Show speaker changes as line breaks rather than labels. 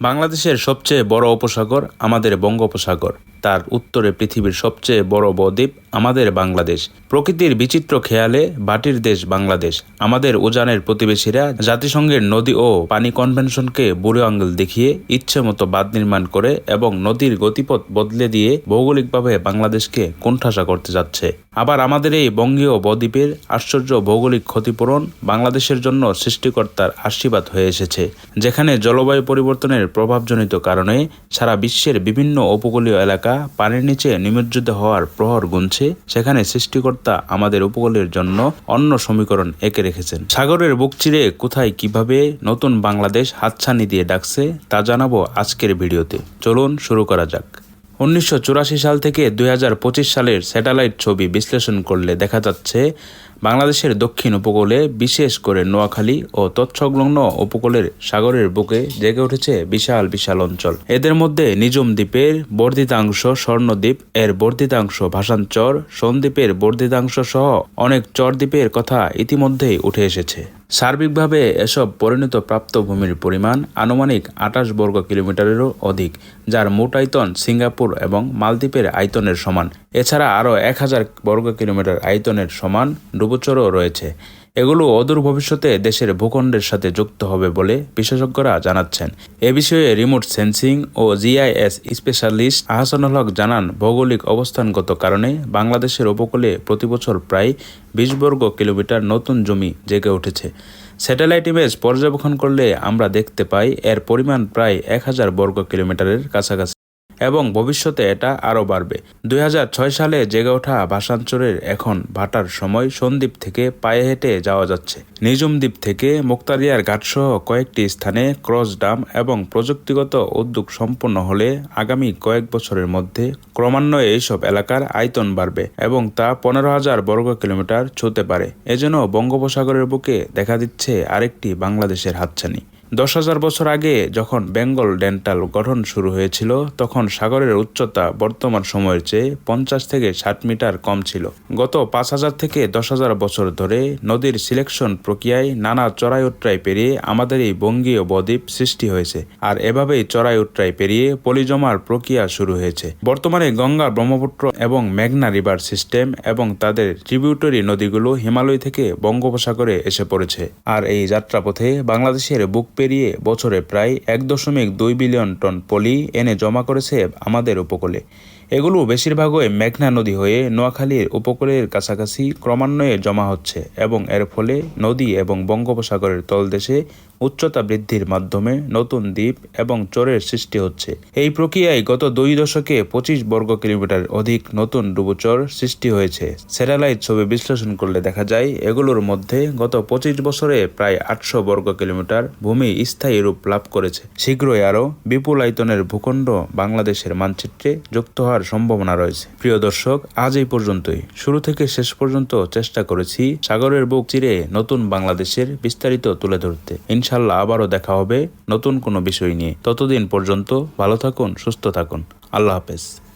বাংলাদেশের সবচেয়ে বড় উপসাগর আমাদের বঙ্গোপসাগর। তার উত্তরে পৃথিবীর সবচেয়ে বড় বদ্বীপ আমাদের বাংলাদেশ। প্রকৃতির বিচিত্র খেয়ালে বাটির দেশ বাংলাদেশ। আমাদের উজানের প্রতিবেশীরা জাতিসংঘের নদী ও পানি কনভেনশনকে বুড়ো আঙ্গুল দেখিয়ে ইচ্ছে মতো বাঁধ নির্মাণ করে এবং নদীর গতিপথ বদলে দিয়ে ভৌগোলিকভাবে বাংলাদেশকে কোণঠাসা করতে যাচ্ছে। আবার আমাদের এই বঙ্গীয় বদ্বীপের আশ্চর্য ভৌগোলিক ক্ষতিপূরণ বাংলাদেশের জন্য সৃষ্টিকর্তার আশীর্বাদ হয়ে এসেছে, যেখানে জলবায়ু পরিবর্তনের প্রভাবজনিত কারণে সারা বিশ্বের বিভিন্ন উপকূলীয় এলাকা পানির নিচে নিমজ্জিত হওয়ার প্রহর গুনছে। সেখানে সৃষ্টিকর্তা আমাদের উপকূলের জন্য অন্য সমীকরণ এঁকে রেখেছেন। সাগরের বুক চিরে কোথায় কীভাবে নতুন বাংলাদেশ হাতছানি দিয়ে ডাকছে, তা জানাব আজকের ভিডিওতে। চলুন শুরু করা যাক। উনিশশো চুরাশি সাল থেকে দুই হাজার পঁচিশ সালের স্যাটেলাইট ছবি বিশ্লেষণ করলে দেখা যাচ্ছে বাংলাদেশের দক্ষিণ উপকূলে, বিশেষ করে নোয়াখালী ও তৎসংলগ্ন উপকূলের সাগরের বুকে জেগে উঠেছে বিশাল বিশাল অঞ্চল। এদের মধ্যে নিজুম দ্বীপের বর্ধিতাংশ স্বর্ণদ্বীপ, এর বর্ধিতাংশ ভাষাঞ্চর সন্দ্বীপের বর্ধিতাংশ সহ অনেক চর দ্বীপের কথা ইতিমধ্যেই উঠে এসেছে। সার্বিকভাবে এসব পরিণত প্রাপ্ত ভূমির পরিমাণ আনুমানিক আঠাশ বর্গ কিলোমিটারেরও অধিক, যার মোট আয়তন সিঙ্গাপুর এবং মালদ্বীপের আয়তনের সমান। এছাড়া আরও এক হাজার বর্গ কিলোমিটার আয়তনের সমান ডুবোচরও রয়েছে। এগুলো অদূর ভবিষ্যতে দেশের ভূখণ্ডের সাথে যুক্ত হবে বলে বিশেষজ্ঞরা জানাচ্ছেন। এ বিষয়ে রিমোট সেন্সিং ও জিআইএস স্পেশালিস্ট আহসানুল হক জানান, ভৌগোলিক অবস্থানগত কারণে বাংলাদেশের উপকূলে প্রতিবছর প্রায় বিশ বর্গ কিলোমিটার নতুন জমি জেগে উঠেছে। স্যাটেলাইট ইমেজ পর্যবেক্ষণ করলে আমরা দেখতে পাই, এর পরিমাণ প্রায় এক হাজার বর্গ কিলোমিটারের কাছাকাছি। এবং ভবিষ্যতে এটা আরও বাড়বে। দুই হাজার ছয় সালে জেগে ওঠা ভাষাঞ্চরের এখন ভাটার সময় সন্দ্বীপ থেকে পায়ে হেঁটে যাওয়া যাচ্ছে। নিজুম দ্বীপ থেকে মুক্তারিয়ার ঘাটসহ কয়েকটি স্থানে ক্রস ডাম এবং প্রযুক্তিগত উদ্যোগ সম্পন্ন হলে আগামী কয়েক বছরের মধ্যে ক্রমান্বয়ে এইসব এলাকার আয়তন বাড়বে এবং তা পনেরো হাজার বর্গ কিলোমিটার ছুঁতে পারে। এজন্য বঙ্গোপসাগরের বুকে দেখা দিচ্ছে আরেকটি বাংলাদেশের হাতছানি। দশ হাজার বছর আগে যখন বেঙ্গল ডেন্টাল গঠন শুরু হয়েছিল, তখন সাগরের উচ্চতা বর্তমান সময়ের চেয়ে পঞ্চাশ থেকে ষাট মিটার কম ছিল। গত পাঁচ হাজার থেকে দশ হাজার বছর ধরে নদীর সিলেকশন প্রক্রিয়ায় নানা চড়াই উট্রাই পেরিয়ে আমাদের এই বঙ্গীয় বদ্বীপ সৃষ্টি হয়েছে, আর এভাবেই চড়াই উট্রাই পেরিয়ে পলিজমার প্রক্রিয়া শুরু হয়েছে। বর্তমানে গঙ্গা ব্রহ্মপুত্র এবং মেঘনা রিভার সিস্টেম এবং তাদের ট্রিবিউটরি নদীগুলো হিমালয় থেকে বঙ্গোপসাগরে এসে পড়েছে। আর এই যাত্রাপথে বাংলাদেশের বুক পেরিয়ে বছরে প্রায় এক দশমিক দুই বিলিয়ন টন পলি এনে জমা করেছে আমাদের উপকূলে। এগুলো বেশিরভাগই মেঘনা নদী হয়ে নোয়াখালীর উপকূলের কাছাকাছি ক্রমান্বয়ে জমা হচ্ছে এবং এর ফলে নদী এবং বঙ্গোপসাগরের তলদেশে উচ্চতা বৃদ্ধির মাধ্যমে নতুন দ্বীপ এবং চরের সৃষ্টি হচ্ছে। এই প্রক্রিয়ায় গত দুই দশকে পঁচিশ বর্গ কিলোমিটার অধিক নতুন ডুবোচর সৃষ্টি হয়েছে। স্যাটেলাইট ছবি বিশ্লেষণ করলে দেখা যায়, এগুলোর মধ্যে গত পঁচিশ বছরে প্রায় আটশো বর্গ কিলোমিটার ভূমি স্থায়ী রূপ লাভ করেছে। শীঘ্রই আরও বিপুল আয়তনের ভূখণ্ড বাংলাদেশের মানচিত্রে যুক্ত হওয়ার সম্ভাবনা রয়েছে। প্রিয় দর্শক, আজ এই পর্যন্তই। শুরু থেকে শেষ পর্যন্ত চেষ্টা করেছি সাগরের বুক চিরে নতুন বাংলাদেশের বিস্তারিত তুলে ধরতে। ইনশাল্লাহ আবারও দেখা হবে নতুন কোনো বিষয় নিয়ে। ততদিন পর্যন্ত ভালো থাকুন, সুস্থ থাকুন। আল্লাহ হাফেজ।